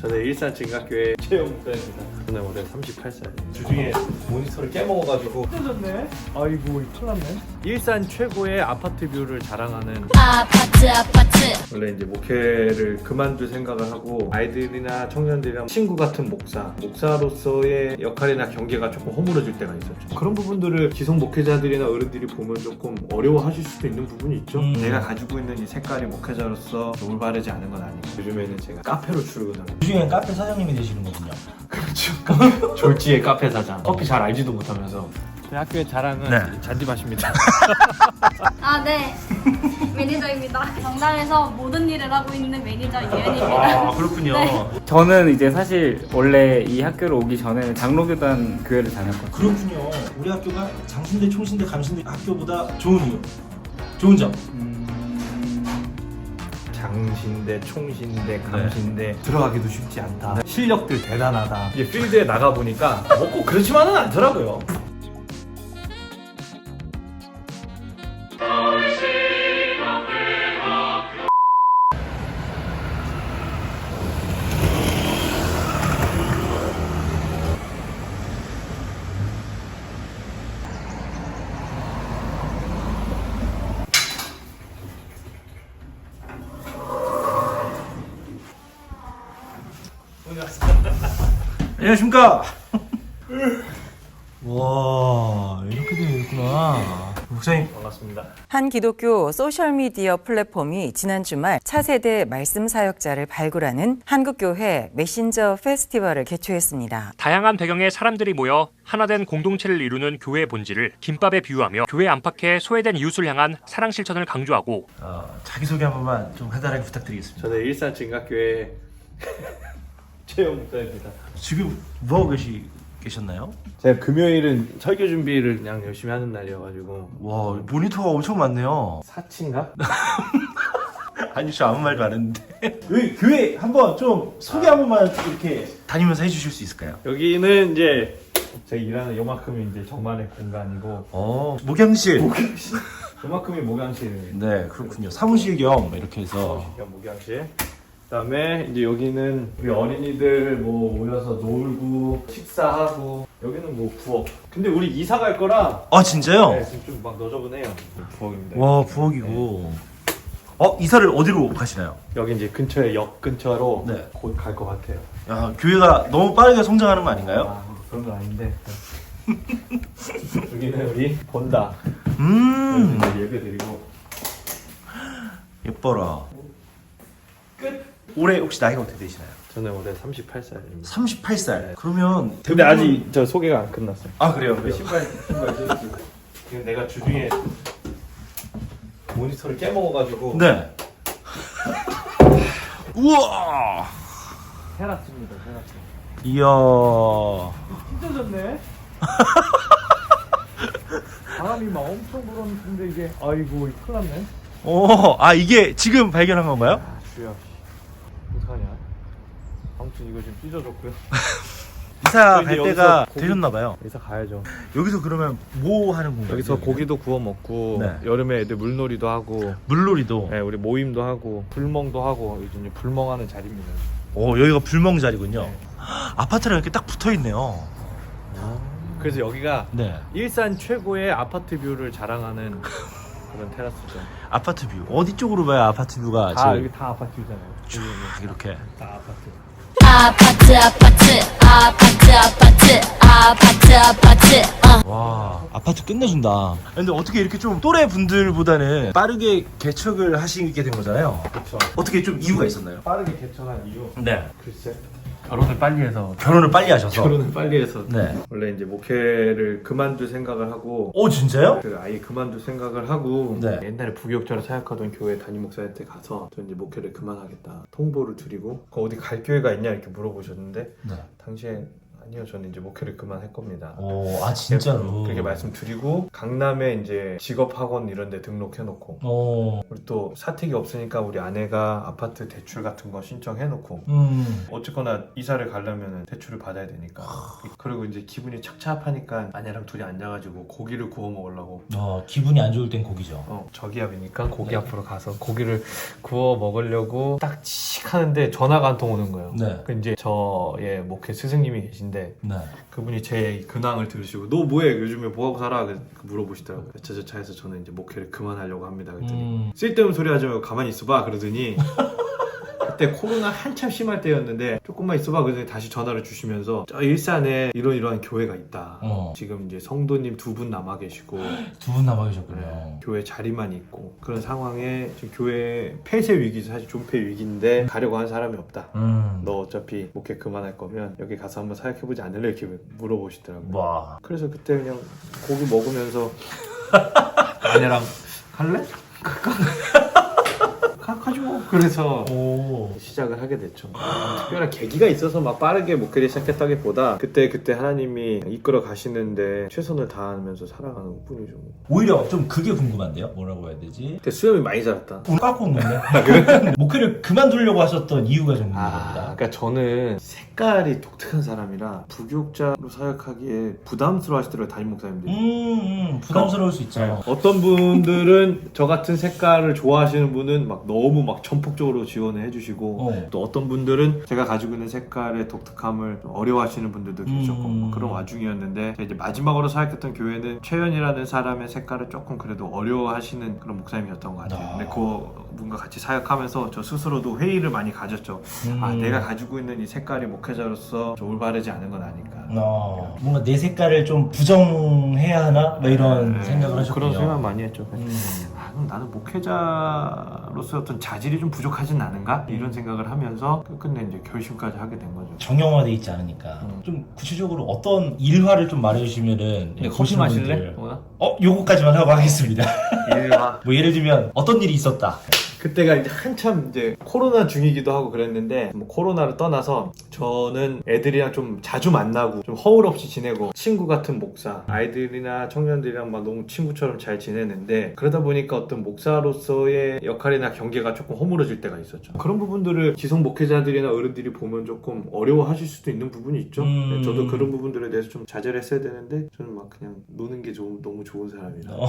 저는 일산 진각교회 최영 목사입니다. 저는 올해 38살입니다. 주중에 모니터를 깨먹어가지고 뜯어졌네. 아이고 큰일 났네. 일산 최고의 아파트 뷰를 자랑하는 아파트 아파트 원래 이제 목회를 그만둘 생각을 하고 아이들이나 청년들이랑 친구 같은 목사, 목사로서의 역할이나 경계가 조금 허물어질 때가 있었죠. 그런 부분들을 기성 목회자들이나 어른들이 보면 조금 어려워하실 수도 있는 부분이 있죠. 음. 내가 가지고 있는 이 색깔이 목회자로서 올바르지 않은 건 아니고 요즘에는 제가 카페로 출근하고 그 중에 카페 사장님이 되시는 거군요. 그렇죠. 졸지의 카페 사장. 커피 잘 알지도 못하면서 저희 학교의 자랑은 네. 잔디밭입니다. 아 네 매니저입니다 정당에서 모든 일을 하고 있는 매니저 이은입니다 아 그렇군요. 네. 저는 이제 사실 원래 이 학교를 오기 전에 장로교단 교회를 다녔거든요. 그렇군요. 우리 학교가 장신대, 총신대, 감신대 학교보다 좋은 이유, 좋은 점. 장신대, 총신대, 감신대 들어가기도 쉽지 않다. 실력들 대단하다. 이게 필드에 나가 보니까 뭐 꼭 그렇지만은 않더라고요. 안녕하십니까. 와 이렇게 되어 있구나. 목사님 반갑습니다. 한 기독교 소셜미디어 플랫폼이 지난 주말 차세대 말씀 사역자를 발굴하는 한국교회 메신저 페스티벌을 개최했습니다. 다양한 배경의 사람들이 모여 하나된 공동체를 이루는 교회의 본질을 김밥에 비유하며 교회 안팎의 소외된 이웃을 향한 사랑 실천을 강조하고 어, 자기 소개 한 번만 좀 간단하게 부탁드리겠습니다. 저는 일산 진각교회 최영 목사입니다. 지금 뭐 하고 계시 계셨나요? 제가 금요일은 설교 준비를 그냥 열심히 하는 날이어가지고 와 모니터가 엄청 많네요. 사치인가? 아니 저 아무 말도 안 했는데. 여기 교회 한번 좀 소개 한 번만 이렇게 다니면서 해주실 수 있을까요? 여기는 이제 제가 일하는 요만큼이 이제 저만의 공간이고 어 목양실. 요만큼이 목양실입니다. 네 그렇군요. 사무실 겸 이렇게 해서. 겸 목양실. 그다음에 이제 여기는 우리 어린이들 뭐 모여서 놀고 식사하고 여기는 뭐 부엌. 근데 우리 이사 갈 거라 아 진짜요? 네, 지금 좀 막 너저분해요. 부엌입니다. 와 부엌이고. 어 이사를 어디로 가시나요? 여기 이제 근처에 역 근처로 네. 곧 갈 것 같아요. 야 교회가 너무 빠르게 성장하는 거 아닌가요? 아, 그런 건 아닌데. 여기는 우리 본다. 음 이제 예배 드리고 예뻐라. 끝. 올해 혹시 나이가 어떻게 되시나요? 저는 올해 38살입니다. 38살. 그러면 근데 대부분- 아직 저 소개가 안 끝났어요. 아 그래요. 그래요. 신발 신발. 지금 내가 주중에 모니터를 깨먹어가지고 네. 우와. 테라스입니다. 테라스. 이야. 찢어졌네. 바람이 막 엄청 불었는데 이게 아이고 큰일 났네. 오, 아 이게 지금 발견한 건가요? 아 주야. 아무튼 이거 지금 찢어졌고요. 이사 저 이제 갈 여기서 때가 고기- 되셨나 봐요. 이사 가야죠. 여기서 그러면 뭐 하는 건가요? 여기서 고기도 구워 먹고 네. 여름에 애들 물놀이도 하고 물놀이도. 네, 우리 모임도 하고 불멍도 하고 요즘 이제 불멍하는 자리입니다. 오, 여기가 불멍 자리군요. 네. 아파트랑 이렇게 딱 붙어 있네요. 그래서 여기가 네. 일산 최고의 아파트 뷰를 자랑하는 그런 테라스죠. 아파트 뷰. 어디 쪽으로 봐야 아파트 뷰가 다 제일 여기 다 아파트 뷰잖아요. 여기는 이렇게. 다 아파트. 아파트 아파트 아파트 아파트 아파트 아파트 어. 와, 아파트 끝내준다. 근데 어떻게 이렇게 좀 또래 분들보다는 빠르게 개척을 하시게 된 거잖아요. 그렇죠. 어떻게 좀 이유가 있었나요? 빠르게 개척한 이유. 네. 글쎄. 결혼을 빨리 해서. 결혼을 빨리 하셔서. 결혼을 빨리 해서. 네. 원래 이제 목회를 그만둘 생각을 하고 오, 진짜요? 그 아예 그만둘 생각을 하고 네. 옛날에 부교육자로 사역하던 교회 담임 목사한테 가서 저 이제 목회를 그만하겠다 통보를 드리고 그 어디 갈 교회가 있냐 이렇게 물어보셨는데 네. 당시에 아니요, 저는 이제 목회를 그만할 겁니다. 오, 아 진짜로. 그렇게 말씀드리고 강남에 이제 직업학원 이런 데 등록해놓고 어, 우리 또 사택이 없으니까 우리 아내가 아파트 대출 같은 거 신청해놓고 음. 어쨌거나 이사를 가려면 대출을 받아야 되니까 그리고 이제 기분이 착잡하니까 아내랑 둘이 앉아가지고 고기를 구워 먹으려고 어, 기분이 안 좋을 땐 고기죠. 어, 저기압이니까 고기 네. 앞으로 가서 고기를 구워 먹으려고 딱칙 하는데 전화가 한 통 오는 거예요. 네. 그 이제 저의 목회 스승님이 계신데 네. 그분이 제 근황을 들으시고 너 뭐해 요즘에 뭐하고 살아 그 물어보시더라고요. 저 차에서 저는 이제 목회를 그만하려고 합니다. 그랬더니 음. 쓸데없는 소리 하지 말고 가만히 있어봐 그러더니 그때 코로나 한참 심할 때였는데 조금만 있어봐 그러더니 다시 전화를 주시면서 저 일산에 이런 이러한 교회가 있다. 어. 지금 이제 성도님 두 분 남아 계시고 두 분 남아 계셨군요. 네, 교회 자리만 있고 그런 상황에 지금 교회 폐쇄 위기죠 사실 존폐 위기인데 가려고 하는 사람이 없다. 음. 너 어차피 목회 그만할 거면 여기 가서 한번 사역해보지 않을래 이렇게 물어보시더라고요. 와. 그래서 그때 그냥 고기 먹으면서 아내랑 갈래? 갈까? 가, 가지고 그래서 오. 시작을 하게 됐죠. 특별한 계기가 있어서 막 빠르게 목회를 시작했다기보다 그때 그때 하나님이 이끌어 가시는데 최선을 다하면서 살아가는 것 뿐이죠. 오히려 좀 그게 궁금한데요. 뭐라고 해야 되지? 그때 수염이 많이 자랐다. 오늘 깎고 없는데 목회를 그만두려고 하셨던 이유가 좀 아, 궁금합니다. 그러니까 저는 색깔이 독특한 사람이라 부교육자로 사역하기에 부담스러워 하시더라고요 담임 목사님들이. 음, 음, 부담스러울 수 있죠. 네. 어떤 분들은 저 같은 색깔을 좋아하시는 분은 막 너무 막 전폭적으로 지원을 해주시고 어. 또 어떤 분들은 제가 가지고 있는 색깔의 독특함을 좀 어려워하시는 분들도 계셨고 음. 뭐 그런 와중이었는데 제가 이제 마지막으로 사역했던 교회는 최연이라는 사람의 색깔을 조금 그래도 어려워하시는 그런 목사님이었던 것 같아요. 아. 근데 그분과 같이 사역하면서 저 스스로도 회의를 많이 가졌죠. 아 음. 내가 가지고 있는 이 색깔이 목회자로서 좀 올바르지 않은 건 아닐까. 어, 뭔가 내 색깔을 좀 부정해야 하나? 뭐 이런 네, 생각을 하셨군요. 그런 생각 많이 했죠. 음. 아, 그럼 나는 목회자로서 어떤 자질이 좀 부족하진 않은가? 이런 생각을 하면서 끝내 이제 결심까지 하게 된 거죠. 정형화돼 있지 않으니까 음. 좀 구체적으로 어떤 일화를 좀 말해주시면은 근데 커피 마실래? 분들-? 어 요거까지만 하고 하겠습니다. 일화. 뭐 예를 들면 어떤 일이 있었다. 그때가 이제 한참 이제 코로나 중이기도 하고 그랬는데 뭐 코로나를 떠나서 저는 애들이랑 좀 자주 만나고 좀 허울 없이 지내고 친구 같은 목사 아이들이나 청년들이랑 막 너무 친구처럼 잘 지내는데 그러다 보니까 어떤 목사로서의 역할이나 경계가 조금 허물어질 때가 있었죠 그런 부분들을 지성 목회자들이나 어른들이 보면 조금 어려워하실 수도 있는 부분이 있죠 음. 네, 저도 그런 부분들에 대해서 좀 자제를 했어야 되는데 저는 막 그냥 노는 게 좀 너무 좋은 사람이라 어.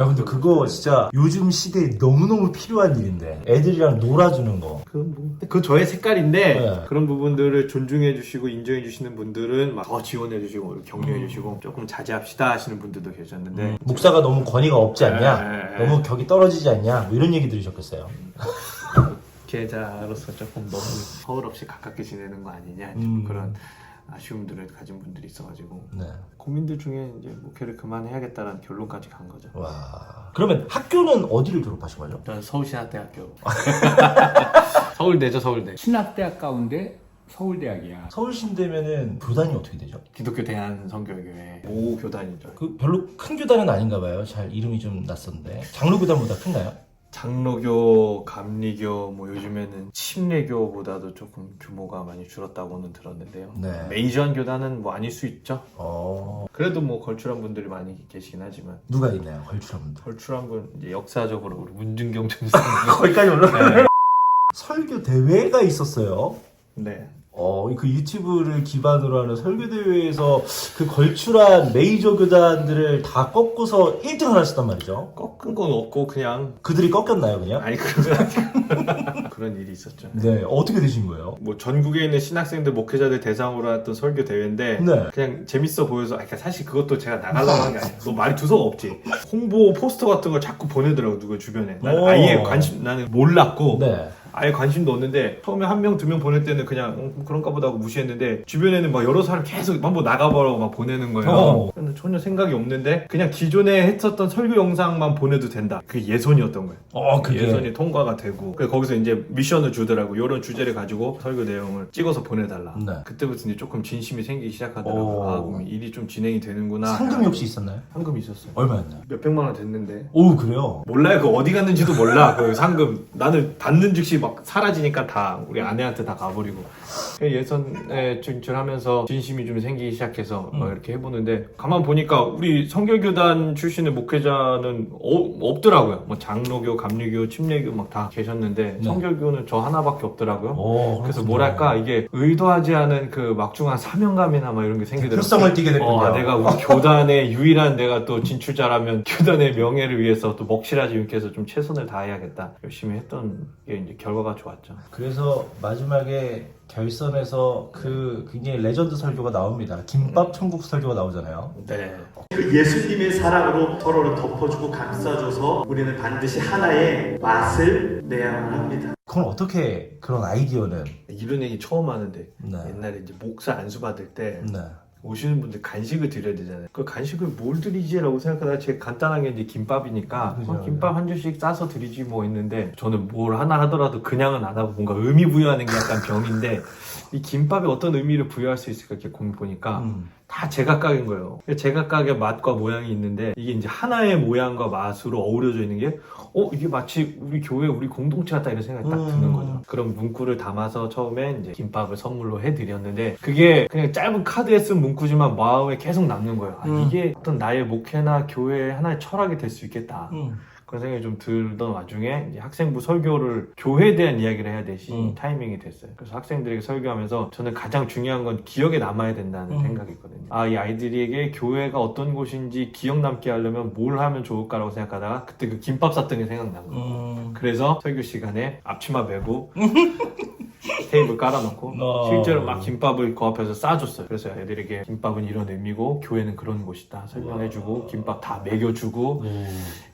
야 근데 그거 진짜 요즘 시대에 너무너무 필요한 일인데 애들이랑 놀아주는 거. 그건 뭐, 그 저의 색깔인데 네. 그런 부분들을 존중해 주시고 인정해 주시는 분들은 막 더 지원해 주시고 격려해 주시고 조금 자제합시다 하시는 분들도 계셨는데 음, 목사가 너무 권위가 없지 않냐? 네, 네, 네. 너무 격이 떨어지지 않냐? 뭐 이런 얘기 들으셨겠어요. 계좌로서 조금 너무 서울 없이 가깝게 지내는 거 아니냐 좀 음. 그런 아쉬움들을 가진 분들이 있어가지고 네. 고민들 중에 이제 목회를 그만해야겠다라는 결론까지 간 거죠. 와. 그러면 학교는 어디를 졸업하신 거죠? 저는 서울신학대학교 서울대죠 서울대 신학대학 가운데 서울대학이야. 서울신대면은 교단이 어떻게 되죠? 기독교 대한성교회교회 모 교단이죠. 그 별로 큰 교단은 아닌가 봐요. 잘 이름이 좀 낯선데. 장로 교단보다 큰가요? 장로교, 감리교, 뭐 요즘에는 침례교보다도 조금 규모가 많이 줄었다고는 들었는데요. 네. 메이저한 교단은 뭐 아닐 수 있죠. 어. 그래도 뭐 걸출한 분들이 많이 계시긴 하지만 누가 있나요? 걸출한 분들. 걸출한 분 이제 역사적으로 우리 문준경 전사. 거기까지 올라가요? 네. 설교 대회가 있었어요. 네. 어, 그 유튜브를 기반으로 하는 설교 대회에서 그 걸출한 메이저 교단들을 다 꺾고서 1등을 하셨단 말이죠. 꺾은 건 없고 그냥 그들이 꺾였나요, 그냥? 아니 그런 아니고 그런 일이 있었죠. 네, 어떻게 되신 거예요? 뭐 전국에 있는 신학생들 목회자들 대상으로 했던 설교 대회인데 네. 그냥 재밌어 보여서 아, 그러니까 사실 그것도 제가 나가려고 한 게 아니야. 너 말이 두서가 없지. 홍보 포스터 같은 걸 자꾸 보내더라고 누가 주변에. 오. 아예 관심 나는 몰랐고 네. 아예 관심도 없는데 처음에 한 명 두 명 보낼 때는 그냥 어, 그런가 보다 하고 무시했는데 주변에는 막 여러 사람 계속 한번 나가보라고 막 보내는 거예요. 어. 저는 전혀 생각이 없는데 그냥 기존에 했었던 설교 영상만 보내도 된다. 그게 예선이었던 거예요. 어, 그게. 예선이 통과가 되고 그래서 거기서 이제 미션을 주더라고 이런 주제를 가지고 설교 내용을 찍어서 보내달라 네. 그때부터 이제 조금 진심이 생기기 오. 시작하더라고 아 그럼 일이 좀 진행이 되는구나 상금이 혹시 있었나요? 상금이 있었어요 얼마였나요? 몇 백만 원 됐는데 오, 그래요? 몰라요 그 어디 갔는지도 몰라 그 상금 나는 받는 즉시 막 사라지니까 다 우리 아내한테 다 가버리고 예선에 진출하면서 진심이 좀 생기기 시작해서 어, 이렇게 해보는데 가만 보니까 우리 성결교단 출신의 목회자는 어- 없더라고요. 뭐 장로교, 감리교, 침례교 막 다 계셨는데 성결교는 저 하나밖에 없더라고요. 오, 그래서. 뭐랄까 이게 의도하지 않은 그 막중한 사명감이나 막 이런 게 생기더라고요. 필성을 띠게 됐군요. 어, 내가 우리 교단의 유일한 내가 또 진출자라면 교단의 명예를 위해서 또 먹칠하지 않게 해서 좀 최선을 다해야겠다. 열심히 했던 게 이제 결과가 좋았죠. 그래서 마지막에 결선에서 그 굉장히 레전드 설교가 나옵니다. 김밥 천국 설교가 나오잖아요. 네. 그 예수님의 사랑으로 서로를 덮어주고 감싸줘서 우리는 반드시 하나의 맛을 내야만 합니다. 그건 어떻게 그런 아이디어는 이런 얘기 처음 하는데 네. 옛날에 이제 목사 안수 받을 때 네. 오시는 분들 간식을 드려야 되잖아요. 그 간식을 뭘 드리지라고 생각하다가 제가 간단하게 이제 김밥이니까 그죠, 어, 김밥 한 줄씩 싸서 드리지 뭐 했는데 저는 뭘 하나 하더라도 그냥은 안 하고 뭔가 의미 부여하는 게 약간 병인데 이 김밥에 어떤 의미를 부여할 수 있을까 이렇게 고민 보니까 음. 다 제각각인 거예요. 제각각의 맛과 모양이 있는데 이게 이제 하나의 모양과 맛으로 어우러져 있는 게 어, 이게 마치 우리 교회 우리 공동체 같다 이런 생각이 딱 드는 음. 거죠. 그런 문구를 담아서 처음에 이제 김밥을 선물로 해드렸는데 그게 그냥 짧은 카드에 쓴 문구지만 마음에 계속 남는 거예요. 아, 음. 이게 어떤 나의 목회나 교회의 하나의 철학이 될 수 있겠다. 음. 그런 생각이 좀 들던 와중에 이제 학생부 설교를 교회에 대한 이야기를 해야 되시 음. 타이밍이 됐어요. 그래서 학생들에게 설교하면서 저는 가장 중요한 건 기억에 남아야 된다는 음. 생각이 있거든요. 아, 이 아이들에게 교회가 어떤 곳인지 기억 남게 하려면 뭘 하면 좋을까라고 생각하다가 그때 그 김밥 샀던 게 생각난 거예요. 음. 그래서 설교 시간에 앞치마 메고 테이블 깔아놓고 어. 실제로 막 김밥을 그 앞에서 싸줬어요. 그래서 애들에게 김밥은 이런 의미고 교회는 그런 곳이다 설명해주고 김밥 다 먹여주고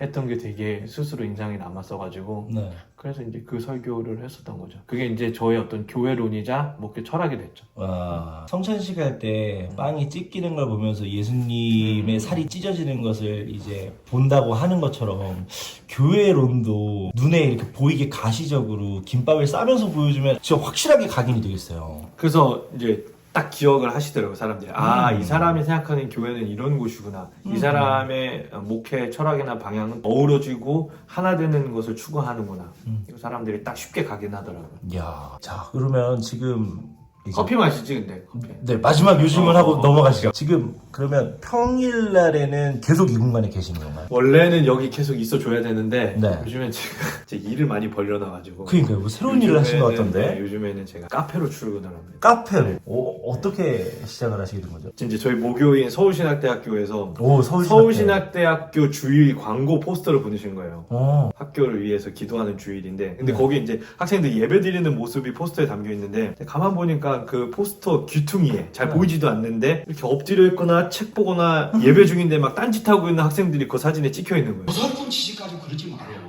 했던 게 되게 스스로 인상이 남았어가지고 네. 그래서 이제 그 설교를 했었던 거죠. 그게 이제 저의 어떤 교회론이자 목회 철학이 됐죠. 와, 성찬식 할 때 빵이 찢기는 걸 보면서 예수님의 살이 찢어지는 것을 이제 본다고 하는 것처럼 교회론도 눈에 이렇게 보이게 가시적으로 김밥을 싸면서 보여주면 진짜 확실하게 각인이 되겠어요. 그래서 이제 딱 기억을 하시더라고요 사람들이. 아 음. 이 사람이 생각하는 교회는 이런 곳이구나. 이 사람의 목회 철학이나 방향은 어우러지고 하나 되는 것을 추구하는구나. 음. 사람들이 딱 쉽게 각인하더라고요. 이야, 자 그러면 지금 이제 커피 마시지 근데 커피 네 마지막 요즘을 어, 하고 어, 넘어가시죠. 지금 그러면 평일 날에는 계속 이 공간에 계시는 건가요? 원래는 여기 계속 있어줘야 되는데 네. 요즘엔 제가 제 일을 많이 벌려놔가지고 그러니까요, 뭐 새로운 일을 하신 것 요즘에는- 같던데 네, 요즘에는 제가 카페로 출근을 합니다 카페로 어, 어떻게 시작을 하시게 된 거죠? 이제 저희 모교인 서울신학대학교에서 오 서울신학대. 서울신학대학교 주일 광고 포스터를 보내신 거예요 어. 학교를 위해서 기도하는 주일인데 근데 네. 거기 이제 학생들이 예배 드리는 모습이 포스터에 담겨 있는데 가만 보니까 그 포스터 귀퉁이에 잘 네. 보이지도 않는데 이렇게 엎드려 있거나 책 보거나 예배 중인데 막 딴짓하고 있는 학생들이 그 사진에 찍혀 있는 거예요 무설픈 지식 가지고 그러지 말아요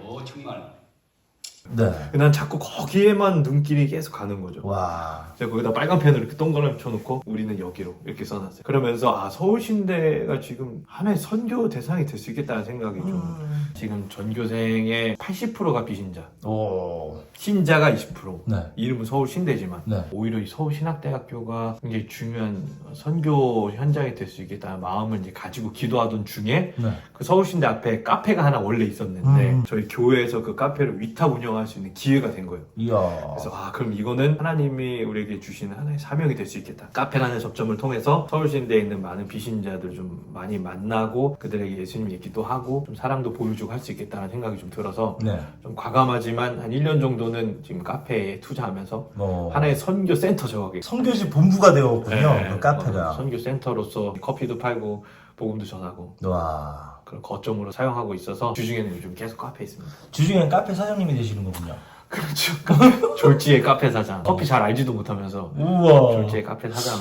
네. 난 자꾸 거기에만 눈길이 계속 가는 거죠 와. 제가 거기다 빨간 펜으로 이렇게 동그라미 쳐놓고 우리는 여기로 이렇게 써놨어요 그러면서 아 서울신대가 지금 하나의 선교 대상이 될 수 있겠다는 생각이 좀 음. 지금 전교생의 80%가 비신자 오. 신자가 20% 네. 이름은 서울신대지만 네. 오히려 이 서울신학대학교가 굉장히 중요한 선교 현장이 될 수 있겠다는 마음을 이제 가지고 기도하던 중에 네. 그 서울신대 앞에 카페가 하나 원래 있었는데 음. 저희 교회에서 그 카페를 위탁 운영 할 수 있는 기회가 된 거예요. 이야. 그래서 아 그럼 이거는 하나님이 우리에게 주시는 하나의 사명이 될 수 있겠다. 카페라는 접점을 통해서 서울신대에 있는 많은 비신자들 좀 많이 만나고 그들에게 예수님 얘기도 하고 좀 사랑도 보여주고 할 수 있겠다는 생각이 좀 들어서 네. 좀 과감하지만 한 1년 정도는 지금 카페에 투자하면서 뭐 하나의 선교 센터 저기 선교지 본부가 되었군요. 네, 그 카페가. 어, 선교 센터로서 커피도 팔고 복음도 전하고 와. 그런 거점으로 사용하고 있어서 주중에는 요즘 계속 카페에 있습니다. 주중엔 카페 사장님이 되시는 거군요. 그렇죠. 졸지의 카페 사장. 커피 잘 알지도 못하면서 우와. 졸지의 카페 사장.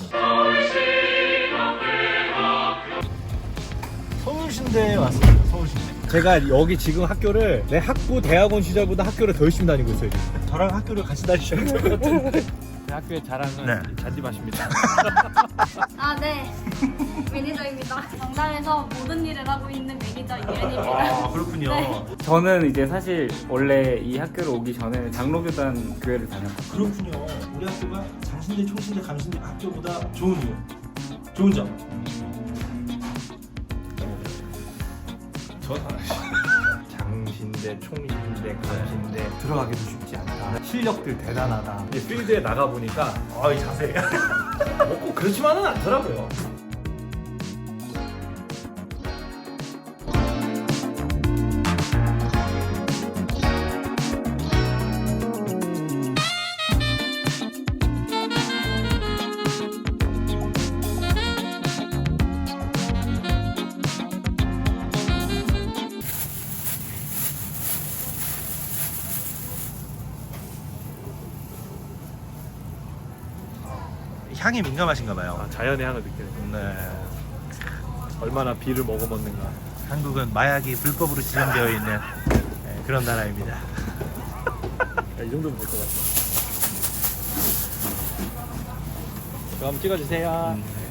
서울신대에 왔습니다. 서울신대. 제가 여기 지금 학교를 내 학부 대학원 시절보다 학교를 더 열심히 다니고 있어요. 지금. 저랑 학교를 같이 다니셔야 될것 같은데. 학교의 자랑은 네. 잔디밭입니다. 아, 네. 매니저입니다. 정당에서 모든 일을 하고 있는 매니저 이은입니다. 아, 그렇군요. 네. 저는 이제 사실 원래 이 학교를 오기 전에 장로교단 교회를 다녔거든요. 그렇군요. 우리 학교가 장신대, 총신대, 감신대 학교보다 좋은 이유. 좋은 점. 장 신 진대, 총신대, 감신대 들어가기도 쉽지 않다. 실력들 대단하다. 이제 필드에 나가 보니까 아이 자세. 뭐꼭 그렇지만은 않더라고요. 향에 민감하신가 봐요. 아, 자연의 향을 느끼는 거. 네. 얼마나 비를 먹어먹는가. 한국은 마약이 불법으로 지정되어 있는 네, 그런 나라입니다. 이 정도면 될 것 같아. 그럼 찍어주세요. 네.